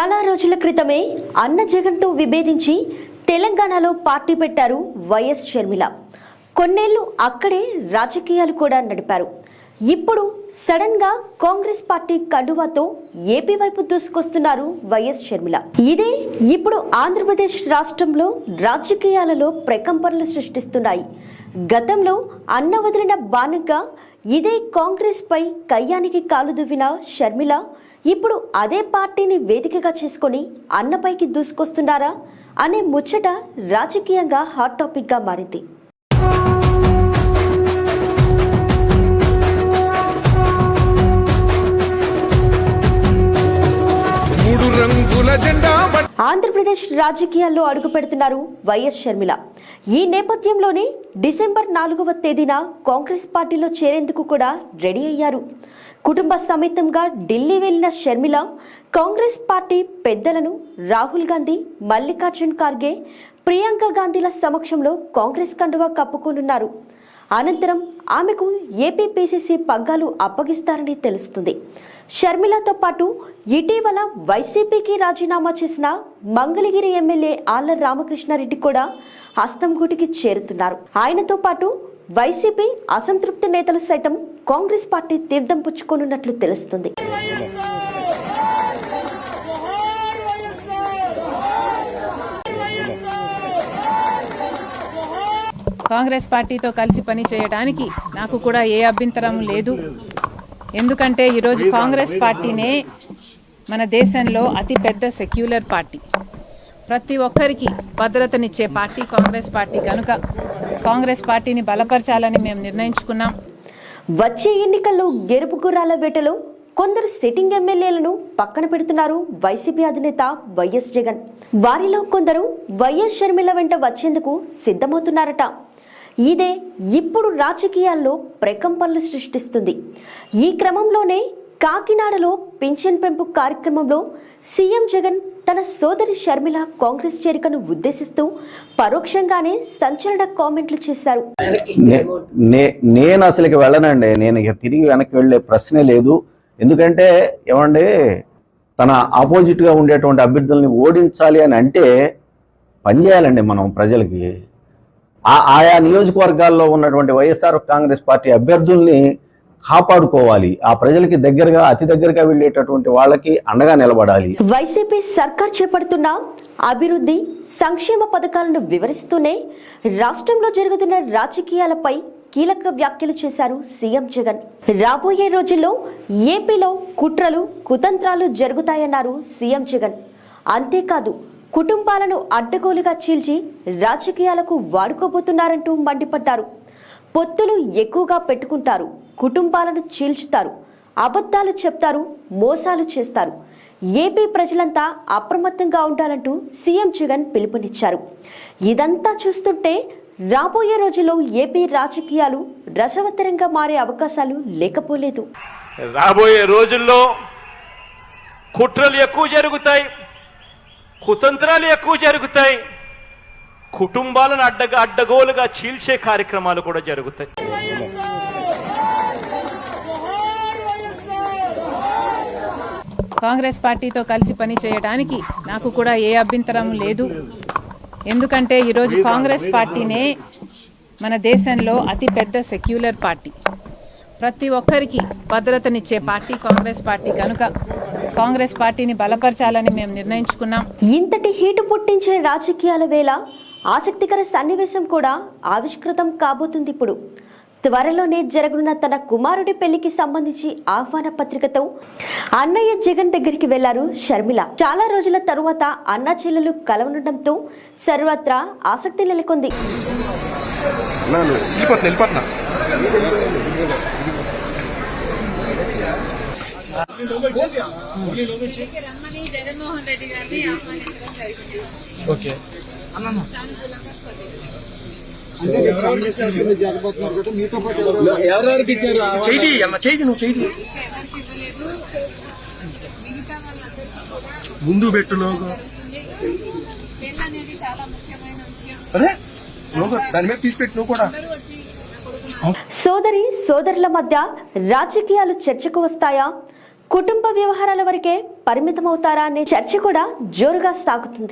చాలా రోజుల క్రితమే అన్న జగన్తో విభేదించి తెలంగాణలో పార్టీ పెట్టారు వైఎస్ షర్మిల. కొన్నేళ్ళు అక్కడే రాజకీయాలు కూడా నడిపారు. ఇప్పుడు సడన్గా కాంగ్రెస్ పార్టీ కండువాతో ఏపీ వైపు దూసుకొస్తున్నారు వైఎస్ షర్మిల. ఇదే ఇప్పుడు ఆంధ్రప్రదేశ్ రాష్ట్రంలో రాజకీయాలలో ప్రకంపనలు సృష్టిస్తున్నాయి. గతంలో అన్న వదిలిన బాణంగా ఇదే కాంగ్రెస్పై కయ్యానికి కాలు దువ్విన షర్మిల ఇప్పుడు అదే పార్టీని వేదికగా చేసుకొని అన్నపైకి దూసుకొస్తున్నారా అనే ముచ్చట రాజకీయంగా హాట్ టాపిక్గా మారింది. మూడు రంగుల జెండా ఆంధ్రప్రదేశ్ రాజకీయాల్లో అడుగు పెడుతున్నారు వైఎస్ షర్మిల. ఈ నేపథ్యంలోనే డిసెంబర్ నాలుగవ తేదీన కాంగ్రెస్ పార్టీలో చేరేందుకు కూడా రెడీ అయ్యారు. కుటుంబ సమేతంగా ఢిల్లీ వెళ్ళిన షర్మిల కాంగ్రెస్ పార్టీ పెద్దలను రాహుల్ గాంధీ మల్లికార్జున్ ఖార్గే ప్రియాంక గాంధీల సమక్షంలో కాంగ్రెస్ కండువా కప్పుకోనున్నారు. అనంతరం ఆమెకు ఏపీపీసీసీ పగ్గాలు అప్పగిస్తారని తెలుస్తుంది. షర్మిలతో పాటు ఇటీవల వైసీపీకి రాజీనామా చేసిన మంగళగిరి ఎమ్మెల్యే ఆళ్ళ రామకృష్ణారెడ్డి కూడా హస్తంగూటికి చేరుతున్నారు. ఆయనతో పాటు వైసీపీ అసంతృప్తి నేతలు సైతం కాంగ్రెస్ పార్టీ తీర్థం పుచ్చుకోనున్నట్లు తెలుస్తుంది. కాంగ్రెస్ పార్టీతో కలిసి పని చేయడానికి నాకు కూడా ఏ అభ్యంతరం లేదు. ఎందుకంటే ఈరోజు కాంగ్రెస్ పార్టీనే మన దేశంలో అతిపెద్ద సెక్యులర్ పార్టీ. ప్రతి ఒక్కరికి భద్రతనిచ్చే పార్టీ కాంగ్రెస్ పార్టీ కనుక కాంగ్రెస్ పార్టీని బలపరచాలని మేము నిర్ణయించుకున్నాం. వచ్చే ఎన్నికల్లో గెలుపు గుర్రాల వేటలో కొందరు సిట్టింగ్ ఎమ్మెల్యేలను పక్కన పెడుతున్నారు వైసీపీ అధినేత వైఎస్ జగన్. వారిలో కొందరు వైఎస్ షర్మిల వెంట వచ్చేందుకు సిద్ధమవుతున్నారట. ఇదే ఇప్పుడు రాజకీయాల్లో ప్రకంపనలు సృష్టిస్తుంది. ఈ క్రమంలోనే కాకినాడలో పింఛన్ పెంపు కార్యక్రమంలో సీఎం జగన్ తన సోదరి షర్మిల కాంగ్రెస్ చేరికను ఉద్దేశిస్తూ పరోక్షంగానే సంచలన కామెంట్లు చేశారు. నే- నే- నేను అసలుకి వెళ్ళనండి. నేను ఇక తిరిగి వెనక్కి వెళ్ళే ప్రశ్నే లేదు. ఎందుకంటే ఏమండి తన ఆపోజిట్గా ఉండేటువంటి అభ్యర్థుల్ని ఓడించాలి అని అంటే పనిచేయాలండి మనం ప్రజలకి. ఆ- ఆయా నియోజకవర్గాల్లో ఉన్నటువంటి వైఎస్ఆర్ కాంగ్రెస్ పార్టీ అభ్యర్థుల్ని కాపాడుకోవాలి. ఆ ప్రజలకి దగ్గరగా అతి దగ్గరగా వెళ్ళేటటువంటి వాళ్ళకి అండగా నిలబడాలి. వైసీపీ సర్కార్ చేపడుతున్న అభివృద్ధి సంక్షేమ పథకాలను వివరిస్తూనే రాష్ట్రంలో జరుగుతున్న రాజకీయాలపై కీలక వ్యాఖ్యలు చేశారు సీఎం జగన్. రాబోయే రోజుల్లో ఏపీలో కుట్రలు కుతంత్రాలు జరుగుతాయన్నారు సీఎం జగన్. అంతేకాదు కుటుంబాలను అడ్డగోలుగా చీల్చి రాజకీయాలకు వాడుకోబోతున్నారంటూ మండిపడ్డారు. పొత్తులు ఎక్కువగా పెట్టుకుంటారు. కుటుంబాలను చీల్చుతారు. అబద్ధాలు చెప్తారు మోసాలు చేస్తారు. ఏపీ ప్రజలంతా అప్రమత్తంగా ఉండాలంటూ సీఎం జగన్ పిలుపునిచ్చారు. ఇదంతా చూస్తుంటే రాబోయే రోజుల్లో ఏపీ రాజకీయాలు రసవత్తరంగా మారే అవకాశాలు లేకపోలేదు. రాబోయే రోజుల్లో కుట్రలు ఎక్కువ జరుగుతాయి. కుతంత్రాలు ఎక్కువ జరుగుతాయి. కుటుంబాలను అడ్డగా అడ్డగోలుగా చీల్చే కార్యక్రమాలు కూడా జరుగుతాయి. కాంగ్రెస్ పార్టీతో కలిసి పని చేయడానికి నాకు కూడా ఏ అభ్యంతరం లేదు. ఎందుకంటే ఈరోజు కాంగ్రెస్ పార్టీనే మన దేశంలో అతిపెద్ద సెక్యులర్ పార్టీ. ప్రతి ఒక్కరికి భద్రతనిచ్చే పార్టీ కాంగ్రెస్ పార్టీ కనుక కాంగ్రెస్ పార్టీని బలపరచాలని మేము నిర్ణయించుకున్నాం. ఇంతటి హీటు పుట్టించే రాజకీయాల వేళ ఆసక్తికర సన్నివేశం కూడా ఆవిష్కృతం కాబోతుంది ఇప్పుడు. త్వరలోనే జరగనున్న తన కుమారుడి పెళ్ళికి సంబంధించి ఆహ్వాన పత్రికతో అన్నయ్య జగన్ దగ్గరికి వెళ్ళారు షర్మిల. చాలా రోజుల తరువాత అన్న చెల్లెలు కలవనుండటంతో సర్వత్రా ఆసక్తి నెలకొంది. రమ్మని జగన్మోహన్ రెడ్డి గారిని ఆహ్వానించడం జరిగింది ఓకే చేయి అన్న చేయి నువ్వు చేయి ఎవరికి ఇవ్వలేదు మిగతా వాళ్ళందరికీ కూడా ముందు పెట్టు లోగో. పెళ్ళి అనేది చాలా ముఖ్యమైన విషయం అరే లోగో దాని మీద తీసి పెట్టు నువ్వు కూడా. సోదరి సోదరుల మధ్య రాజకీయాలు చర్చకు వస్తాయా? కుటుంబ వ్యవహారాల వరకే పరిమితమవుతారా అనే చర్చ కూడా జోరుగా సాగుతుంది.